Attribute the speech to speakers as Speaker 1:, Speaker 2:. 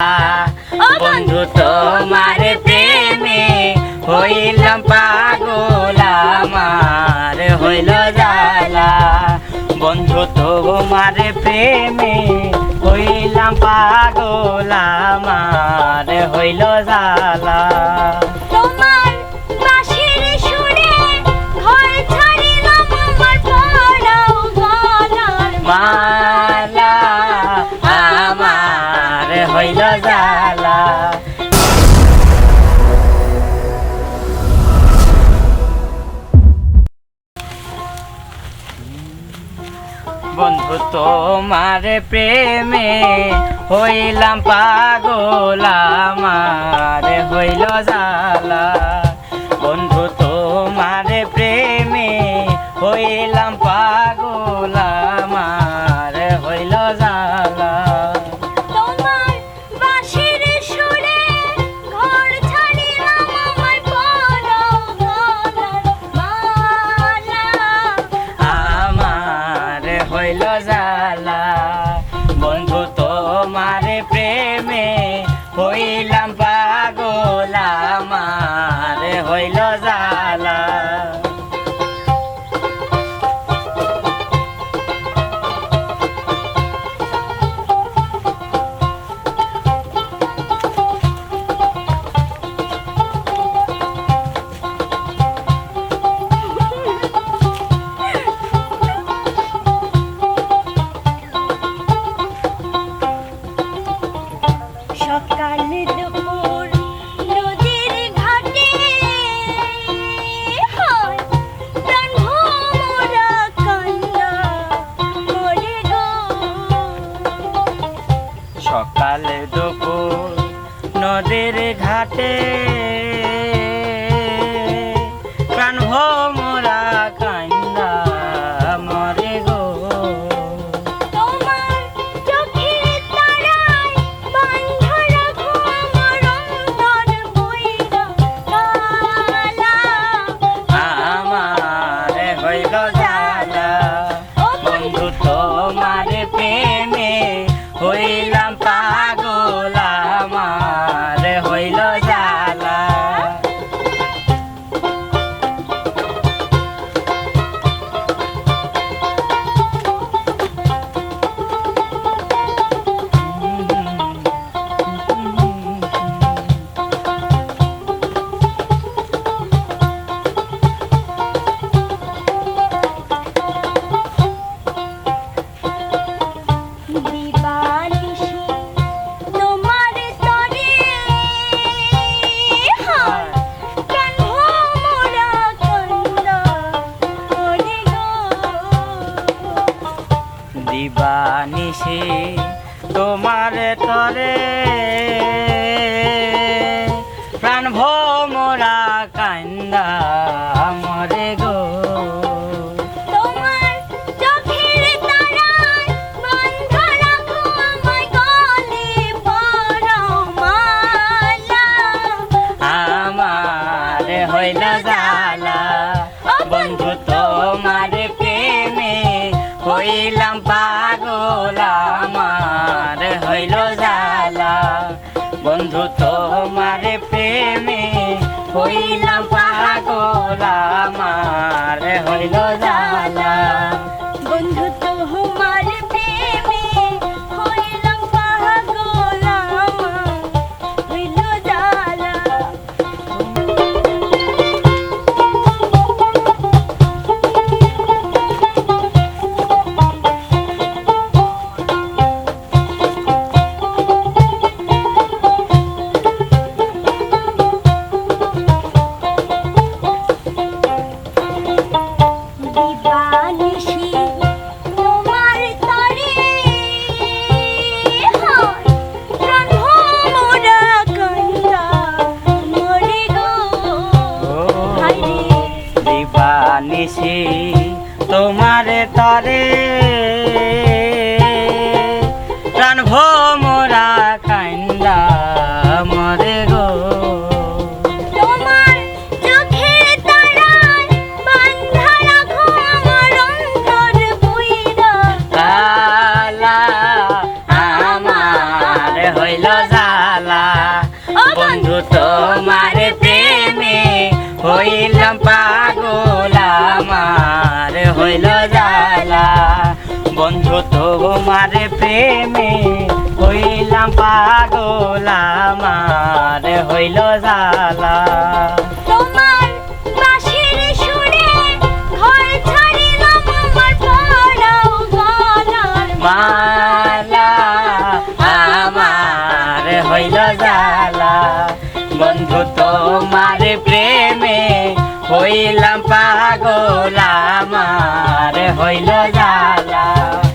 Speaker 1: ও বন্ধু তোমার প্রেমে হইলাম পাগল আমার হইল জালা বন্ধু তোমার প্রেমে হইলাম পাগল আমার হইল জালা তোমার প্রেমে হইলাম পাগল আমার হইল জালা
Speaker 2: নদের ঘাটে
Speaker 1: বানিছি
Speaker 2: তোমার তরে। প্রাণ ভোমরা
Speaker 1: কান্দা মরে গো। হইলাম পাগল আমার হইল জালা বন্ধু তোমার প্রেমে হইলাম পাগল আমার হইল জালা
Speaker 2: নিশি তোমারে
Speaker 1: তারে তোমার প্রেমে হইলাম পাগল আমার হইল
Speaker 2: গলার
Speaker 1: মালা। আমার হইল জ্বালা। বন্ধু তোমার প্রেমে হইলাম পাগল আমার হইল জ্বালা।